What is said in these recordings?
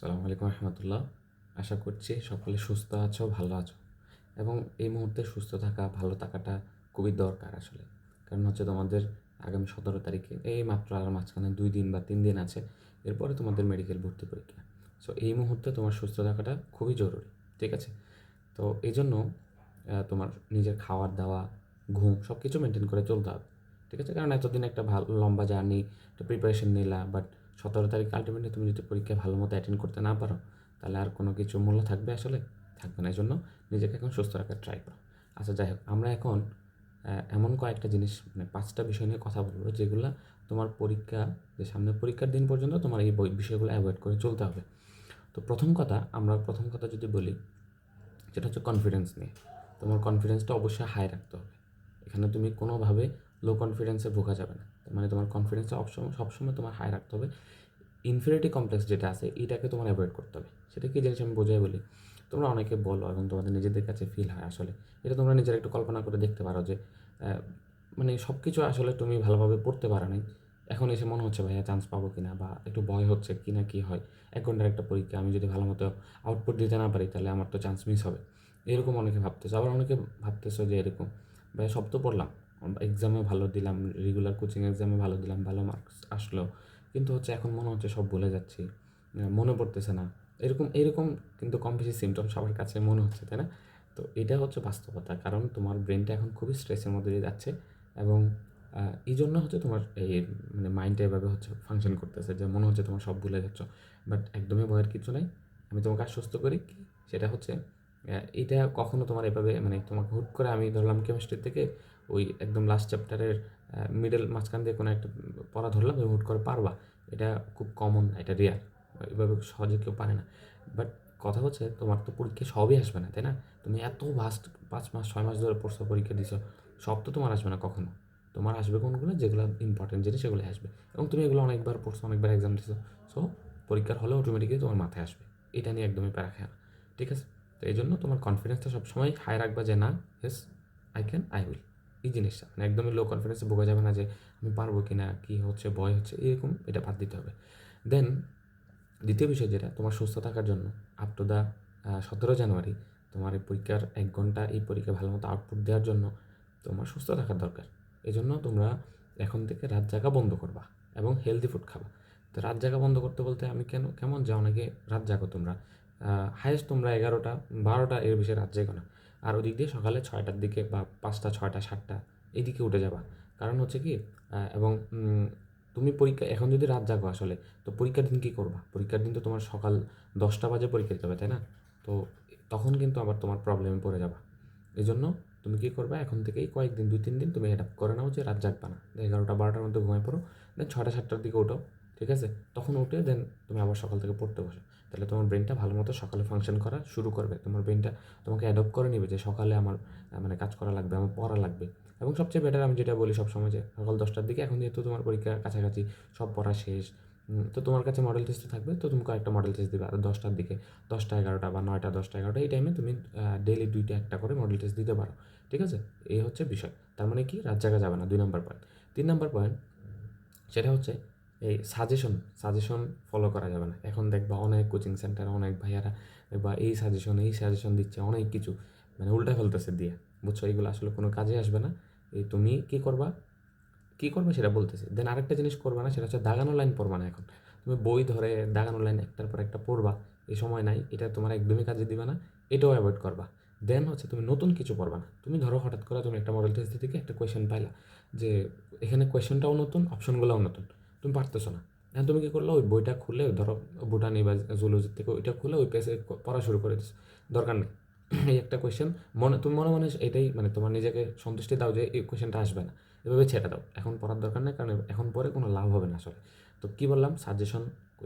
সালামু আলাইকুম রহমতুল্লাহ। আশা করছি সকলে সুস্থ আছো, ভালো আছো। এবং এই মুহূর্তে সুস্থ থাকা, ভালো থাকাটা খুবই দরকার আসলে। কারণ হচ্ছে তোমাদের আগামী সতেরো তারিখে এই মাত্র আর মাঝখানে দুই দিন বা তিন দিন আছে। এরপরে তোমাদের মেডিকেল ভর্তি পরীক্ষা। সো এই মুহূর্তে তোমার সুস্থ থাকাটা খুবই জরুরি, ঠিক আছে? তো এই জন্য তোমার নিজের খাওয়ার দাওয়া, ঘুম সব কিছু মেনটেন করে চলতে হবে, ঠিক আছে? কারণ এতদিন একটা ভালো লম্বা জার্নি একটা প্রিপারেশন নিলা বাট সতেরো তারিখ আলটিমেটলি তুমি যদি পরীক্ষায় ভালো মতো অ্যাটেন্ড করতে না পারো, তাহলে আর কোনো কিছু মূল্য থাকবে আসলে? থাকবে না এই জন্য নিজেকে এখন সুস্থ রাখার ট্রাই করো। আচ্ছা যাই হোক, আমরা এখন এমন কয়েকটা জিনিস মানে পাঁচটা বিষয় নিয়ে কথা বলব, যেগুলো তোমার পরীক্ষা, যে সামনে পরীক্ষার দিন পর্যন্ত তোমার এই বিষয়গুলো অ্যাভয়েড করে চলতে হবে। তো প্রথম কথা, আমরা প্রথম কথা যদি বলি সেটা হচ্ছে কনফিডেন্স নিয়ে। তোমার কনফিডেন্সটা অবশ্যই হাই রাখতে হবে। এখানে তুমি কোনোভাবে লো কনফিডেন্সে ভোগা যাবে না। মানে তোমার কনফিডেন্সটা সবসময় সবসময় তোমার হাই রাখতে হবে। ইনফিনিটি কমপ্লেক্স যেটা আছে, এটাকে তোমার অ্যাভয়েড করতে হবে। সেটা কি জিনিস আমি বোঝাই বলি? তোমরা অনেকে বলো এবং তোমাদের নিজেদের কাছে ফিল হয় আসলে। এটা তোমরা নিজেরা একটু কল্পনা করে দেখতে পারো যে মানে সব কিছু আসলে তুমি ভালোভাবে পড়তে পারো নাই। এখন এসে মনে হচ্ছে, ভাইয়া চান্স পাবো কিনা বা একটু ভয় হচ্ছে কি না কী হয়? এক ঘণ্টার একটা পরীক্ষা, আমি যদি ভালো মতো আউটপুট দিতে না পারি, তাহলে আমার তো চান্স মিস হবে। এরকম অনেকে ভাবতেছে। আবার অনেকে ভাবতেছে যে এরকম, ভাইয়া, সব তো পড়লাম। এক্সামে ভালো দিলাম রেগুলার কোচিং এক্সামে ভালো দিলাম, ভালো মার্কস আসলো। কিন্তু হচ্ছে এখন মনে হচ্ছে সব ভুলে যাচ্ছি। মনে পড়তেছে না। এরকম এরকম কিন্তু কম বেশি সিমটম সবার কাছে মনে হচ্ছে, তাই না? তো এটা হচ্ছে বাস্তবতা। কারণ তোমার ব্রেনটা এখন খুবই স্ট্রেসের মধ্যে দিয়ে যাচ্ছে এবং এই জন্য হচ্ছে তোমার এই মানে মাইন্ডটা এভাবে হচ্ছে ফাংশন করতেছে যে মনে হচ্ছে তোমার সব ভুলে যাচ্ছ। বাট একদমই ভয়ের কিছু নাই। আমি তোমাকে আশ্বস্ত করি কি সেটা হচ্ছে এটা কখনো তোমার এভাবে মানে তোমাকে হুট করে আমি ধরলাম কেমিস্ট্রি থেকে ওই একদম লাস্ট চ্যাপ্টারের মিডল মাঝখান দিয়ে কোনো একটা পড়া ধরলাম তুমি হুট করে পারবা। এটা খুব কমন এটা রেয়ার এভাবে সহজে কেউ পারে না। বাট কথা হচ্ছে, তোমার তো পরীক্ষা সবই আসবে না, তাই না? তুমি এত ভাস্ট পাঁচ মাস, ছয় মাস ধরে পড়ছো, পরীক্ষা দিছো, সব তো তোমার আসবে না কখনো। তোমার আসবে কোনগুলো? যেগুলো ইম্পর্টেন্ট জিনিস, সেগুলো আসবে। এবং তুমি এগুলো অনেকবার পড়ছো, অনেকবার এক্সাম দিছো। সো পরীক্ষার হলে অটোমেটিকলি তোমার মাথায় আসবে। এটা নিয়ে একদমই প্যারা খায় না ঠিক আছে? তো এই জন্য তোমার কনফিডেন্সটা সবসময় হাই রাখবা যে না yes I can I will এই জিনিসটা মানে একদমই লো কনফিডেন্সে বোকা যাবে না যে আমি পারব কি না কী হচ্ছে, ভয় হচ্ছে, এরকম এটা বাদ দিতে হবে। দেন দ্বিতীয় বিষয় যেটা, তোমার সুস্থ থাকার জন্য আপ টু দ্য সতেরো জানুয়ারি, তোমার এই পরীক্ষার এক ঘণ্টা, এই পরীক্ষা ভালো মতো আউটপুট দেওয়ার জন্য তোমার সুস্থ থাকার দরকার। এই জন্য তোমরা এখন থেকে রাত জাগা বন্ধ করবা এবং হেলদি ফুড খাবা। তো রাত জাগা বন্ধ করতে বলতে আমি কেন, কেমন যাও নাকি রাত জাগো তোমরা? হায়েস্ট তোমরা এগারোটা, বারোটা, এর বেশি রাত জাগো না। আর ওদিক দিয়ে সকালে ছয়টার দিকে বা পাঁচটা, ছয়টা, সাতটা এদিকে উঠে যাবা। কারণ হচ্ছে কি এবং তুমি পরীক্ষা, এখন যদি রাত জাগো আসলে, তো পরীক্ষার দিন কী করবা? পরীক্ষার দিন তো তোমার সকাল দশটা বাজে পরীক্ষা দিতে হবে, তাই না? তো তখন কিন্তু আবার তোমার প্রবলেমে পড়ে যাবা। এই জন্য তুমি কী করবে? এখন থেকেই কয়েকদিন, দুই, তিন দিন তুমি এটা করে নাও যে রাত জাগবা না। এগারোটা, বারোটার মধ্যে ঘুমায় পড়ো, দেন ছটা সাতটার দিকে ওঠো ঠিক আছে? তখন উঠে দেন তুমি আবার সকাল থেকে পড়তে বসো। তাহলে তোমার ব্রেনটা ভালো মতো সকালে ফাংশন করা শুরু করবে। তোমার ব্রেনটা তোমাকে অ্যাডপ্ট করে নিবে যে সকালে আমার মানে কাজ করা লাগবে, আমার পড়া লাগবে। এবং সবচেয়ে বেটার আমি যেটা বলি সবসময় যে সকাল দশটার দিকে এখন যেহেতু তোমার পরীক্ষা কাছাকাছি সব পড়া শেষ তো তোমার কাছে মডেল টেস্ট থাকবে, তো তুমি কয়েকটা মডেল টেস্ট দিবে। আর দশটার দিকে, দশটা এগারোটা বা নয়টা, দশটা এগারোটা এই টাইমে তুমি ডেলি দুইটা একটা করে মডেল টেস্ট দিতে পারো। ঠিক আছে? এই হচ্ছে বিষয়। তার মানে কি? রাত জায়গা যাবে না, দুই নম্বর পয়েন্ট তিন নম্বর পয়েন্ট সেটা হচ্ছে এই সাজেশন সাজেশন ফলো করা যাবে না। এখন দেখবা অনেক কোচিং সেন্টার অনেক ভাইয়ারা বা এই সাজেশন এই সাজেশন দিচ্ছে, অনেক কিছু মানে উল্টা ফেলতেছে দিয়ে। বুঝছ? এইগুলো আসলে কোনো কাজে আসবে না। এই তুমি কী করবা? কী করবে সেটা বলতেছে। দেন আরেকটা জিনিস করবা না, সেটা হচ্ছে দাগানো লাইন পড়বা না এখন। তুমি বই ধরে দাগানো লাইন একটার পর একটা পড়বা, এই সময় নাই, এটা তোমার একদমই কাজে দিবে না, এটাও অ্যাভয়েড করবা। দেন হচ্ছে তুমি নতুন কিছু পড়বা না। তুমি ধরো হঠাৎ করে তুমি একটা মডেল টেস্ট থেকে একটা কোয়েশন পাইলা যে, এখানে কোয়েশ্চেনটাও নতুন অপশনগুলোও নতুন। তুমি পারতেছো না। এখন তুমি কী করলে? ওই বইটা খুলে ধরো, ভুটানি বা জুলজির থেকে ওইটা খুলে ওই পেজে পড়া শুরু করে দিচ্ছ দরকার নেই। এই একটা কোয়েশ্চেন মনে, তুমি মনে মনে এটাই মানে তোমার নিজেকে সন্তুষ্টি দাও যে এই কোয়েশ্চেনটা আসবে না। এভাবে ছেড়ে দাও। এখন পড়ার দরকার নেই, কারণ এখন পরে কোনো লাভ হবে না আসলে। তো কী বললাম? সাজেশন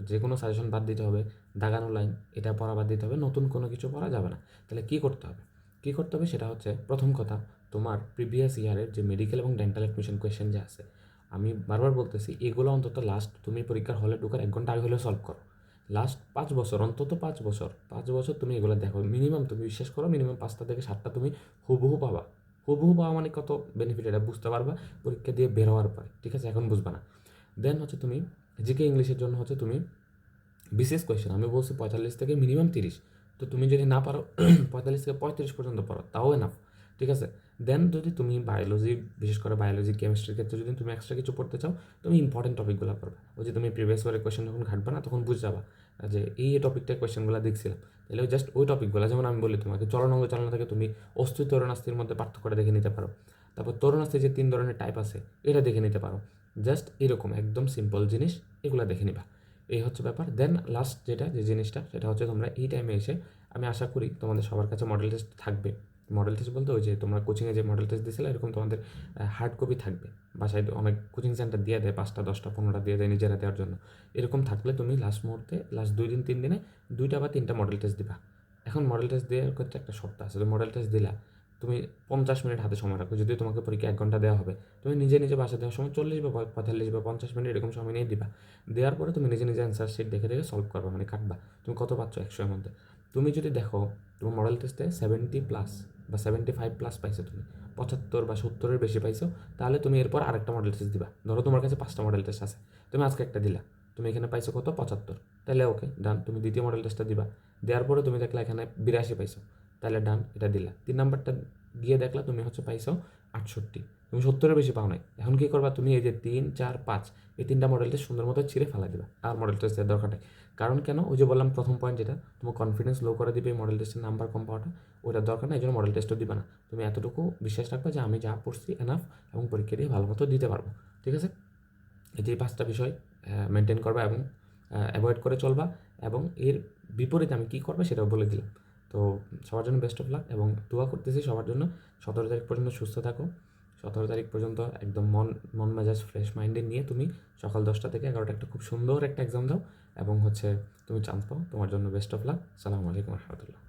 যে কোনো সাজেশন বাদ দিতে হবে। দাগানো লাইন এটা পড়া বাদ দিতে হবে। নতুন কোনো কিছু পড়া যাবে না। তাহলে কী করতে হবে? কী করতে হবে? সেটা হচ্ছে প্রথম কথা, তোমার প্রিভিয়াস ইয়ারের যে মেডিকেল এবং ডেন্টাল অ্যাডমিশন কোয়েশ্চেন যে আছে আমি বারবার বলতেছি, এগুলো অন্তত লাস্ট তুমি পরীক্ষার হলে ঢোকার এক ঘণ্টা আগে হলেও সলভ করো। লাস্ট পাঁচ বছর, অন্তত পাঁচ বছর পাঁচ বছর তুমি এগুলো দেখো। মিনিমাম তুমি বিশ্বাস করো মিনিমাম পাঁচটা থেকে সাতটা তুমি হুবহু পাবা। হুবহু পাওয়া মানে কত বেনিফিট এটা বুঝতে পারবা, পরীক্ষা দিয়ে বের হওয়ার পরে, ঠিক আছে? এখন বুঝবা না। দেন হচ্ছে তুমি জিকে ইংলিশের জন্য হচ্ছে তুমি বিশেষ কোয়েশ্চেন আমি বলছি পঁয়তাল্লিশ থেকে মিনিমাম তিরিশ। তো তুমি যদি না পারো, পঁয়তাল্লিশ থেকে পঁয়ত্রিশ পর্যন্ত পারো তাও এনাফ ঠিক আছে? দেন যদি তুমি বায়োলজি বিশেষ করে বায়োলজি কেমিস্ট্রির ক্ষেত্রে যদি তুমি এক্সট্রা কিছু পড়তে চাও, তুমি ইম্পর্টেন্ট টপিকগুলো পড়বে। ওই যে তুমি প্রিভিয়াস ইয়ারের কোয়েশ্চেন যখন ঘাটবে না, তখন বুঝে যাবা যে এই টপিকটা কোয়েশ্চেনগুলো দেখছিলাম। তাহলে জাস্ট ওই টপিকগুলো যেমন আমি বলি তোমাকে, চলনাঙ্গ চালনা থেকে তুমি অস্থি তরুণাস্থির মধ্যে পার্থক্যটা দেখে নিতে পারো। তারপর তরুণাস্থির যে তিন ধরনের টাইপ আছে, এটা দেখে নিতে পারো। জাস্ট এরকম, একদম সিম্পল জিনিস, এগুলো দেখে নিবা। এই হচ্ছে ব্যাপার। দেন লাস্ট যেটা, যে জিনিসটা, সেটা হচ্ছে তোমরা এই টাইমে এসে, আমি আশা করি তোমাদের সবার কাছে মডেল টেস্ট থাকবে। মডেল টেস্ট বলতে ওই যে তোমরা কোচিংয়ে যে মডেল টেস্ট দিয়েছিলে, এরকম তোমাদের হার্ড কপি থাকবে। বাসায় অনেক কোচিং সেন্টার দিয়ে দেয়, পাঁচটা, দশটা, পনেরোটা দিয়ে দেয় নিজেরা দেওয়ার জন্য। এরকম থাকলে তুমি লাস্ট মুহূর্তে লাস্ট দুই দিন, তিন দিনে দুইটা বা তিনটা মডেল টেস্ট দিবা। এখন মডেল টেস্ট দেওয়ার ক্ষেত্রে একটা শর্ত আছে মডেল টেস্ট দিলা, তুমি পঞ্চাশ মিনিট হাতে সময় রাখো। যদি তোমাকে পরীক্ষা এক ঘণ্টা দেওয়া হবে, তুমি নিজে নিজে বাসা দেওয়ার সময় চল্লিশ বা পঁয়তাল্লিশ বা পঞ্চাশ মিনিট এরকম সময় নিয়ে দিবা। দেওয়ার পরে তুমি নিজে নিজে অ্যান্সার শিট দেখে দেখে সলভ করবা মানে কাটবা। তুমি কত পাচ্ছ? একশোর মধ্যে। তুমি যদি দেখো, তোমার মডেল টেস্টে সেভেন্টি প্লাস বা সেভেন্টি ফাইভ প্লাস পাইছো তুমি। পঁচাত্তর বা সত্তরের বেশি পাইছো, তাহলে তুমি এরপর আরেকটা মডেল টেস্ট দিবা। ধরো তোমার কাছে পাঁচটা মডেল টেস্ট আছে। তুমি আজকে একটা দিলা। তুমি এখানে পাইছো কত? পঁচাত্তর। তাহলে ওকে ডান তুমি দ্বিতীয় মডেল টেস্টটা দিবা। দেওয়ার পরে তুমি দেখলা এখানে বিরাশি পাইছো। তাহলে ডান এটা দিলা। তিন নাম্বারটা গিয়ে দেখলা তুমি হচ্ছে পাইছো আটষট্টি। তুমি সত্তরের বেশি পাও নাই। এখন কী করবা? তুমি এই যে তিন, চার, পাঁচ, এই তিনটা মডেল টেস্ট সুন্দর মতো ছিঁড়ে ফেলা দেবে। আর মডেল টেস্টের দরকার নেই। কারণ কেন? ওই যে বললাম প্রথম পয়েন্ট যেটা, তোমার কনফিডেন্স লো করে দিবে মডেল টেস্টের নাম্বার কম পাওয়াটা। ওইটার দরকার নেই, এই জন্য মডেল টেস্টও দিবে না। তুমি এতটুকু বিশ্বাস রাখবে যে আমি যা পড়ছি এনাফ এবং পরীক্ষা দিয়ে ভালো মতো দিতে পারব। ঠিক আছে? এই যে পাঁচটা বিষয় মেনটেন করবা এবং অ্যাভয়েড করে চলবা এবং এর বিপরীতে আমি কী করব সেটাও বলে দিলাম। তো সবার জন্য বেস্ট অফ লাক এবং দোয়া করতেছি সবার জন্য। সতেরো তারিখ পর্যন্ত সুস্থ থাকো। সতেরো তারিখ পর্যন্ত একদম মন মন মেজাজ ফ্রেশ মাইন্ডে নিয়ে তুমি সকাল দশটা থেকে এগারোটা একটা খুব সুন্দর একটা এক্সাম দাও এবং হচ্ছে তুমি চান্স পাও। তোমার জন্য বেস্ট অফ লাক সালামু আলাইকুম রহমতুল্লাহ।